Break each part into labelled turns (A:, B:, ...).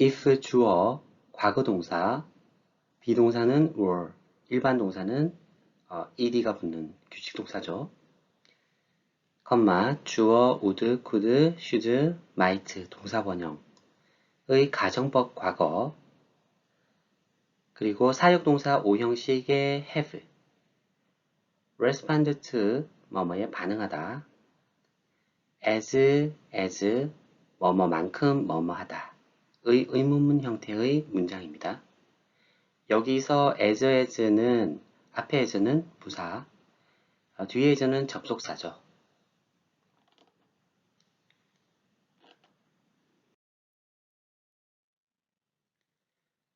A: if 주어, 과거 동사, 비동사는 were, 일반 동사는 어, ed가 붙는 규칙 동사죠. 컴마, 주어, would, could, should, might, 동사 번영의 가정법 과거 그리고 사역동사 오형식의 have respond to 뭐뭐에 반응하다 as, as, 뭐뭐만큼 뭐뭐하다 의 의문문 형태의 문장입니다. 여기서 as, as는 앞에 as는 부사, 뒤에 as는 접속사죠.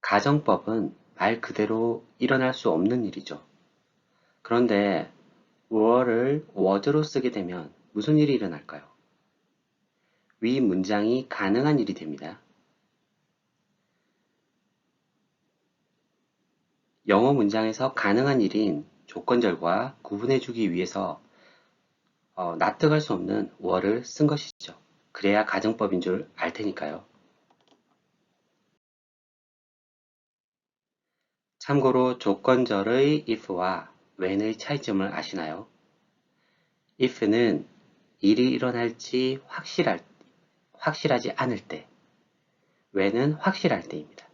A: 가정법은 말 그대로 일어날 수 없는 일이죠. 그런데 were를 word로 쓰게 되면 무슨 일이 일어날까요? 위 문장이 가능한 일이 됩니다. 영어 문장에서 가능한 일인 조건절과 구분해주기 위해서 어, 납득할 수 없는 were를 쓴 것이죠. 그래야 가정법인 줄 알 테니까요. 참고로 조건절의 if와 when의 차이점을 아시나요? if는 일이 일어날지 확실할, 확실하지 않을 때, when은 확실할 때입니다.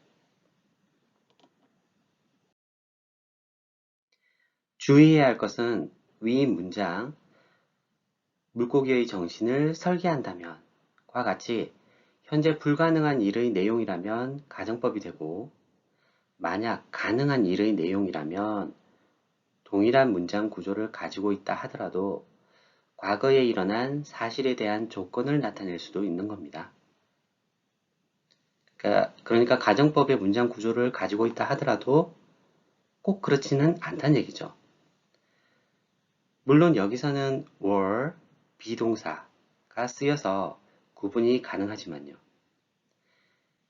A: 주의해야 할 것은 위 문장, 물고기의 정신을 설계한다면 과 같이 현재 불가능한 일의 내용이라면 가정법이 되고 만약 가능한 일의 내용이라면 동일한 문장 구조를 가지고 있다 하더라도 과거에 일어난 사실에 대한 조건을 나타낼 수도 있는 겁니다. 그러니까, 그러니까 가정법의 문장 구조를 가지고 있다 하더라도 꼭 그렇지는 않다는 얘기죠. 물론 여기서는 were, 비동사가 쓰여서 구분이 가능하지만요.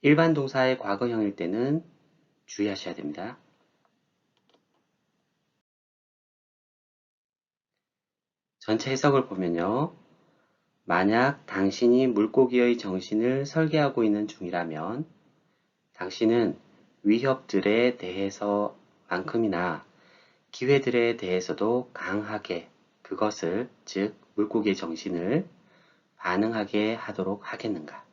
A: 일반 동사의 과거형일 때는 주의하셔야 됩니다. 전체 해석을 보면요. 만약 당신이 물고기의 정신을 설계하고 있는 중이라면 당신은 위협들에 대해서만큼이나 기회들에 대해서도 강하게 그것을 즉 물고기의 정신을 반응하게 하도록 하겠는가?